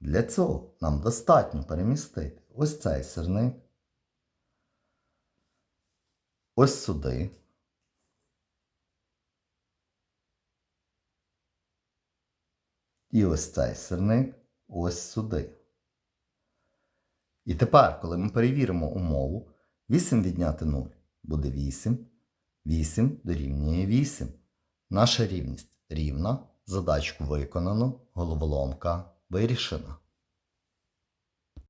Для цього нам достатньо перемістити ось цей сирник, ось сюди. І ось цей сирник ось сюди. І тепер, коли ми перевіримо умову, 8 відняти 0 буде 8, 8 дорівнює 8. Наша рівність рівна, задачку виконано, головоломка вирішена.